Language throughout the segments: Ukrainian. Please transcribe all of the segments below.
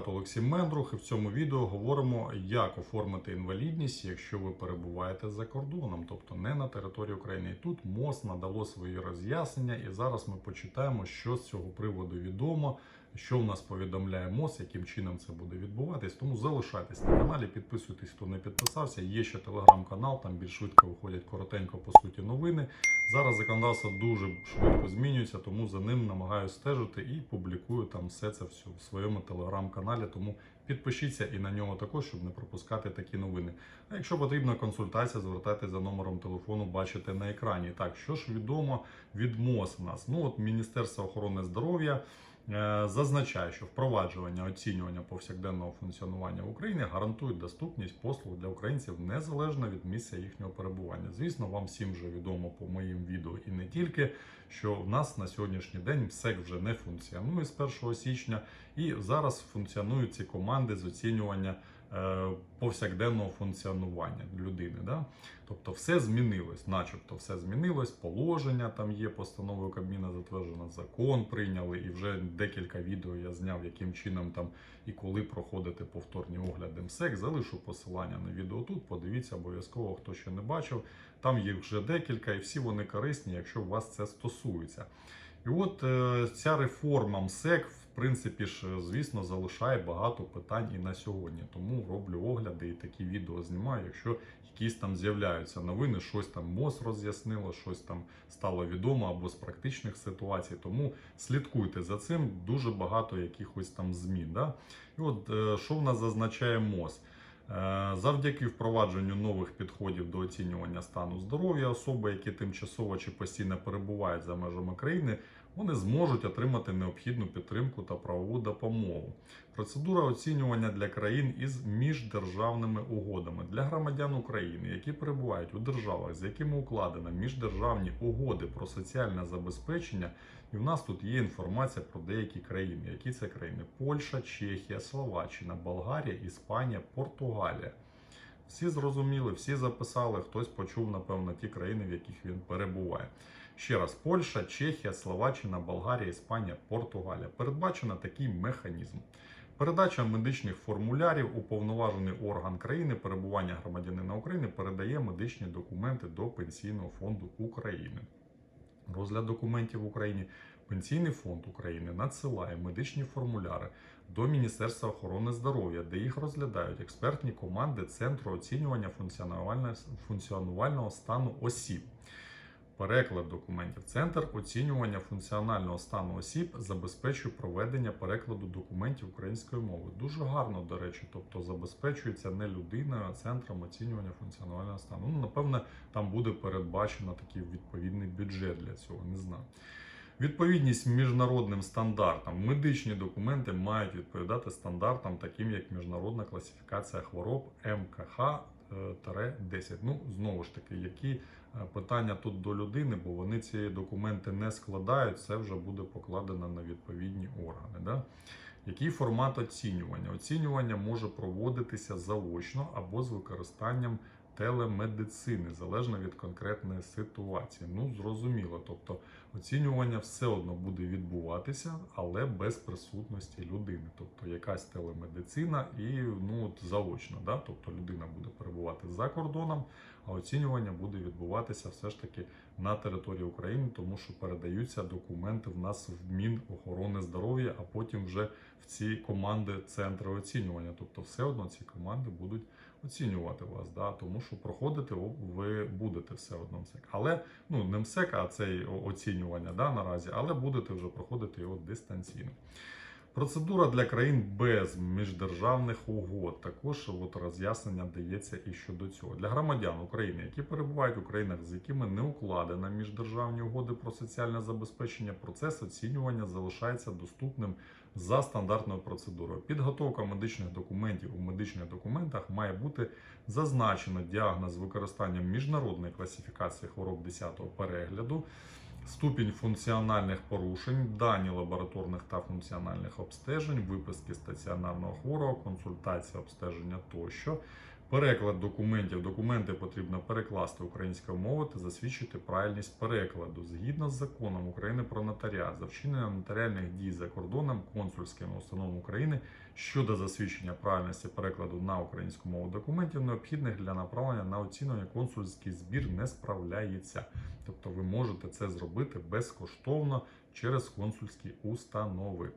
адвокат Олексій Мендрух, і в цьому відео говоримо, як оформити інвалідність, якщо ви перебуваєте за кордоном, тобто не на території України. І тут МОЗ надало свої роз'яснення, і зараз ми почитаємо, що з цього приводу відомо, що в нас повідомляє МОЗ, яким чином це буде відбуватись. Тому залишайтесь на каналі, підписуйтесь, хто не підписався. Є ще телеграм-канал, там більш швидко виходять коротенько по суті новини. Зараз законодавство дуже швидко змінюється, тому за ним намагаюся стежити і публікую там все це все в своєму телеграм-каналі. Тому підпишіться і на нього також, щоб не пропускати такі новини. А якщо потрібна консультація, звертайтеся за номером телефону, бачите на екрані. Так, що ж відомо від МОЗ у нас? Ну от Міністерство охорони здоров'я. Е, Зазначає, що впроваджування оцінювання повсякденного функціонування в Україні гарантують доступність послуг для українців незалежно від місця їхнього перебування. Звісно, вам всім вже відомо по моїм відео і не тільки, що в нас на сьогоднішній день МСЕК вже не функціонує з 1 січня, і зараз функціонують ці команди з оцінювання повсякденного функціонування людини. Да? Тобто все змінилось, начебто все змінилось, положення там є, постановою Кабміна затверджено, закон прийняли, і вже декілька відео я зняв, яким чином там і коли проходити повторні огляди МСЕК. Залишу посилання на відео тут. Подивіться обов'язково, хто ще не бачив. Там їх вже декілька, і всі вони корисні, якщо вас це стосується. І от е, ця реформа МСЕК, в принципі ж, е, звісно, залишає багато питань і на сьогодні. Тому роблю огляди і такі відео знімаю, якщо якісь там з'являються новини, щось там МОЗ роз'яснило, щось там стало відомо або з практичних ситуацій. Тому слідкуйте за цим. Дуже багато якихось там змін. Да? І от е, що в нас зазначає МОЗ? Е, Завдяки впровадженню нових підходів до оцінювання стану здоров'я особи, які тимчасово чи постійно перебувають за межами країни, вони зможуть отримати необхідну підтримку та правову допомогу. Процедура оцінювання для країн із міждержавними угодами для громадян України, які перебувають у державах, з якими укладено міждержавні угоди про соціальне забезпечення. І в нас тут є інформація про деякі країни. Які це країни? Польща, Чехія, Словаччина, Болгарія, Іспанія, Португалія. Всі зрозуміли, всі записали, хтось почув, напевно, ті країни, в яких він перебуває. Ще раз, Польща, Чехія, Словаччина, Болгарія, Іспанія, Португалія. Передбачено такий механізм. Передача медичних формулярів уповноважений орган країни перебування громадянина України передає медичні документи до Пенсійного фонду України. Розгляд документів в Україні. Пенсійний фонд України надсилає медичні формуляри до Міністерства охорони здоров'я, де їх розглядають експертні команди Центру оцінювання функціонувального стану осіб. Переклад документів. Центр оцінювання функціонального стану осіб забезпечує проведення перекладу документів українською мовою. Дуже гарно, до речі, тобто забезпечується не людиною, а центром оцінювання функціонального стану. Ну, напевне, там буде передбачено такий відповідний бюджет для цього. Не знаю. Відповідність міжнародним стандартам. Медичні документи мають відповідати стандартам, таким як міжнародна класифікація хвороб МКХ-10. Ну, знову ж таки, які е, питання тут до людини, бо вони ці документи не складають, це вже буде покладено на відповідні органи. Да? Який формат оцінювання? Оцінювання може проводитися заочно або з використанням телемедицини, залежно від конкретної ситуації. Ну, зрозуміло. Тобто оцінювання все одно буде відбуватися, але без присутності людини. Тобто якась телемедицина і ну, от заочно. Да? Тобто людина буде перебувати за кордоном, а оцінювання буде відбуватися все ж таки на території України, тому що передаються документи в нас в Мінохорони здоров'я, а потім вже в ці команди центри оцінювання. Тобто, все одно ці команди будуть оцінювати вас, да? тому що проходити ви будете все одно МСЕК. Але ну не МСЕК, а це оцінювання да, наразі, але будете вже проходити його дистанційно. Процедура для країн без міждержавних угод. Також от роз'яснення дається і щодо цього. Для громадян України, які перебувають у країнах, з якими не укладено міждержавні угоди про соціальне забезпечення, процес оцінювання залишається доступним за стандартною процедурою. Підготовка медичних документів у медичних документах має бути зазначено діагноз використанням міжнародної класифікації хвороб 10-го перегляду ступінь функціональних порушень, дані лабораторних та функціональних обстежень, виписки стаціонарного хворого, консультація обстеження тощо. Переклад документів. Документи потрібно перекласти українською мовою та засвідчити правильність перекладу згідно з законом України про нотаріат за вчинення нотаріальних дій за кордоном консульськими установами України щодо засвідчення правильності перекладу на українську мову документів, необхідних для направлення на оцінювання консульський збір не справляється. Тобто ви можете це зробити безкоштовно через консульські установи.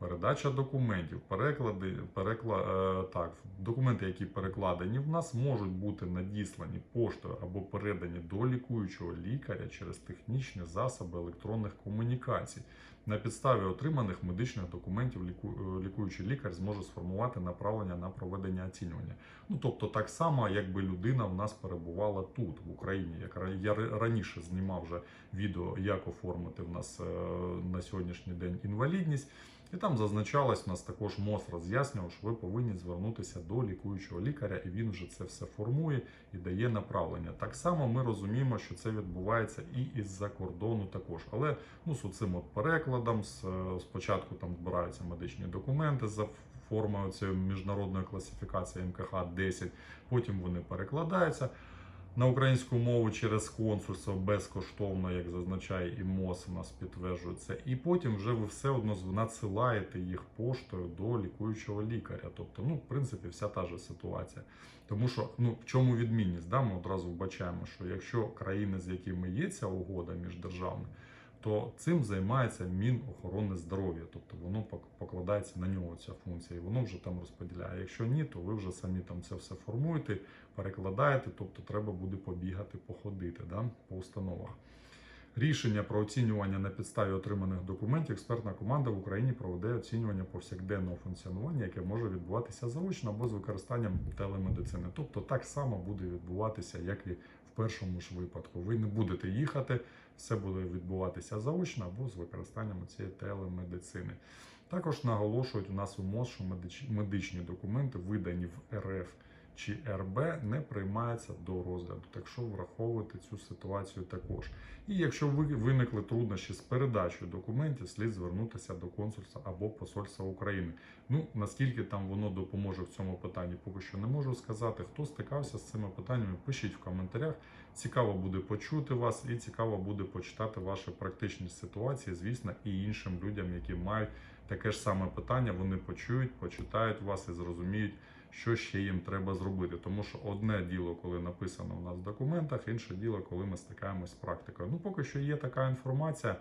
Передача документів, переклади, перекла, е, так, документи, які перекладені в нас, можуть бути надіслані поштою або передані до лікуючого лікаря через технічні засоби електронних комунікацій. На підставі отриманих медичних документів ліку, е, лікуючий лікар зможе сформувати направлення на проведення оцінювання. Ну тобто, так само, якби людина в нас перебувала тут, в Україні. Як я раніше знімав вже відео, як оформити в нас е, на сьогоднішній день інвалідність. І там зазначалось, у нас також МОЗ роз'яснював, що ви повинні звернутися до лікуючого лікаря, і він вже це все формує і дає направлення. Так само ми розуміємо, що це відбувається і із-за кордону також. Але ну, з цим от перекладом, е, спочатку там збираються медичні документи за формою цієї міжнародної класифікації МКХ 10, потім вони перекладаються на українську мову через консульство безкоштовно, як зазначає і МОЗ у нас підтверджує це. І потім вже ви все одно надсилаєте їх поштою до лікуючого лікаря. Тобто, ну, в принципі, вся та же ситуація. Тому що ну в чому відмінність? Да? Ми одразу вбачаємо, що якщо країни, з якими є ця угода міждержавна, то цим займається Мінохорони здоров'я, тобто воно покладається на нього ця функція, і воно вже там розподіляє. Якщо ні, то ви вже самі там це все формуєте, перекладаєте, тобто треба буде побігати, походити да, по установах. Рішення про оцінювання на підставі отриманих документів експертна команда в Україні проведе оцінювання повсякденного функціонування, яке може відбуватися заочно або з використанням телемедицини. Тобто так само буде відбуватися, як і в першому ж випадку. Ви не будете їхати, все буде відбуватися заочно або з використанням цієї телемедицини. Також наголошують у нас у МОЗ, що медич- медичні документи, видані в РФ чи РБ, не приймаються до розгляду. Так що враховуйте цю ситуацію також. І якщо ви виникли труднощі з передачею документів, слід звернутися до консульства або посольства України. Ну наскільки там воно допоможе в цьому питанні, поки що не можу сказати. Хто стикався з цими питаннями, пишіть в коментарях. Цікаво буде почути вас і цікаво буде почитати ваші практичні ситуації, звісно, і іншим людям, які мають таке ж саме питання, вони почують, почитають вас і зрозуміють, що ще їм треба зробити. Тому що одне діло, коли написано у нас в документах, інше діло, коли ми стикаємось з практикою. Ну, поки що є така інформація.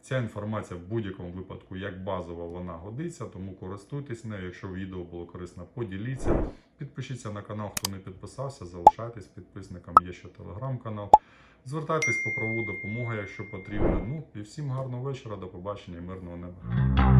Ця інформація в будь-якому випадку, як базова, вона годиться, тому користуйтесь нею. Якщо відео було корисно, поділіться. Підпишіться на канал, хто не підписався, залишайтесь підписником. Є ще телеграм-канал. Звертайтесь по правову допомогу, якщо потрібно. Ну і всім гарного вечора, до побачення і мирного неба.